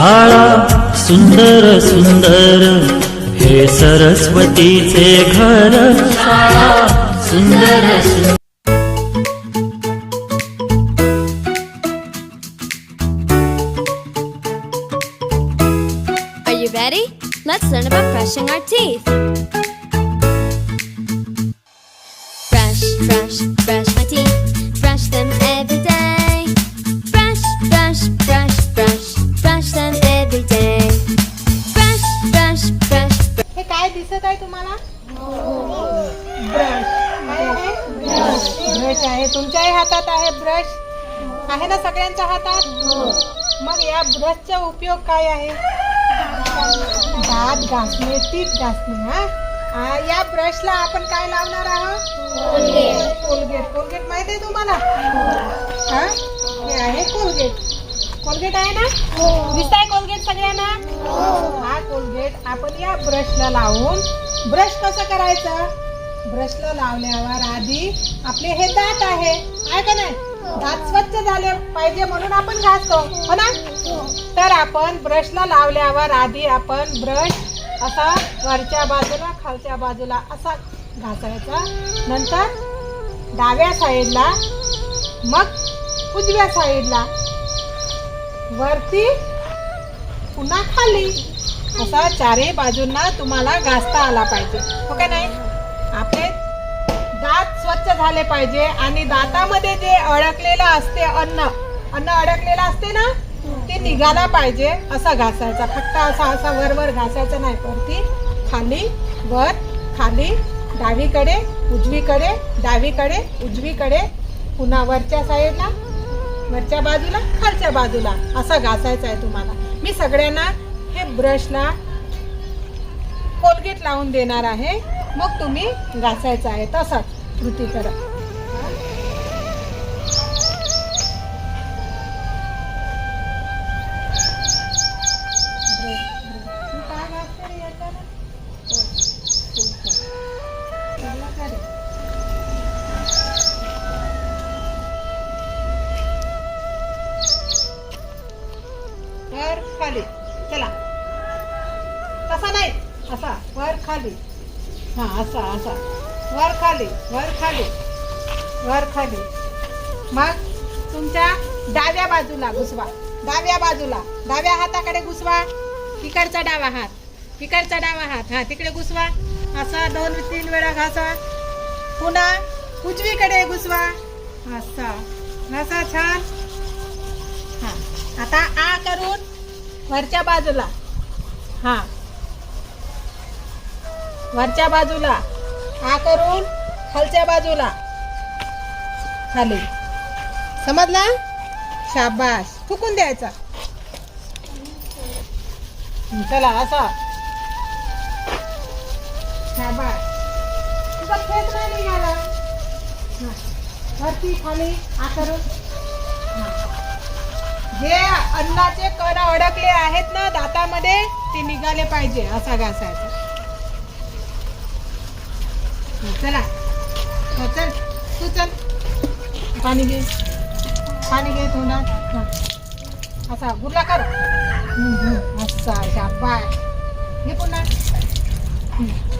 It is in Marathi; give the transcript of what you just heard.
शाळा सुंदर सुंदर हे सरस्वतीचे घर शाळा सुंदर सुंदर Are you ready? Let's learn about brushing our teeth. Brush, brush, brush my teeth. Brush आहे. तुमच्याही हातात आहे ब्रश आहे ना सगळ्यांच्या हातात? मग या ब्रशचा उपयोग काय आहे? दात घासणे टीप घासणे हा? या ब्रशला आपण काय लावणार आहोत? कोलगेट. कोलगेट. माहीत आहे तुम्हाला? हा? हे आहे कोलगेट. कोलगेट आहे ना? दिसत आहे कोलगेट सगळ्यांना? हा. कोलगेट आपण या ब्रशला लावून ब्रश कसं करायचं? ब्रशला लावल्यावर आधी आपले हे दात आहे. आहे का नाही? दात स्वच्छ झाले पाहिजे म्हणून आपण घासतो हो ना? तर आपण ब्रशला लावल्यावर आधी आपण ब्रश असा वरच्या बाजूला खालच्या बाजूला असा घासायचा. नंतर डाव्या साईडला मग उजव्या साईडला. वरती पुन्हा खाली. असा चारही बाजूंना तुम्हाला घासता आला पाहिजे. हो का नाही? आपले दात स्वच्छ झाले पाहिजे आणि दातामध्ये जे अडकलेलं असते अन्न अन्न अडकलेलं असते ना ते निघाला पाहिजे. असा घासायचा फक्त असा असा वरवर घासायचा नाही. वरती खाली वर खाली डावीकडे उजवीकडे डावीकडे उजवीकडे पुन्हा वरच्या साईडला वरच्या बाजूला खालच्या बाजूला. असा घासायचा आहे तुम्हाला. मी सगळ्यांना हे ब्रशला कोलगेट लावून देणार आहे. मग तुम्ही घासायचं आहे तसाच कृती करा. तू काय वर खाली. चला. तसा नाही. असा. वर खाली. हा असा असा. वर खाली वर खाली. वर खाली. मग तुमच्या डाव्या बाजूला घुसवा. डाव्या बाजूला. डाव्या हाताकडे घुसवा. तिकडचा डावा हात. तिकडचा डावा हात. हा तिकडे घुसवा. असा दोन तीन वेळा घासा. पुन्हा उजवीकडे घुसवा. असा. घासा छान. हा. आता आ करून वरच्या बाजूला. हा. वरच्या बाजूला. हा करून खालच्या बाजूला. खाली. समजला? शाबाश फुकून द्यायचा. चला असा. शाबाश तुझा नाही निघाला. वरती खाली हा करून. जे अन्नाचे कण अडकले आहेत ना दातामध्ये ते निघाले पाहिजे असा घासायचा. चला. हो, चल. तू चल. पाणी घे. पाणी घे तोंडात. हं. असा गुरला कर. हं, हं, असा शाबाय घे पुन्हा.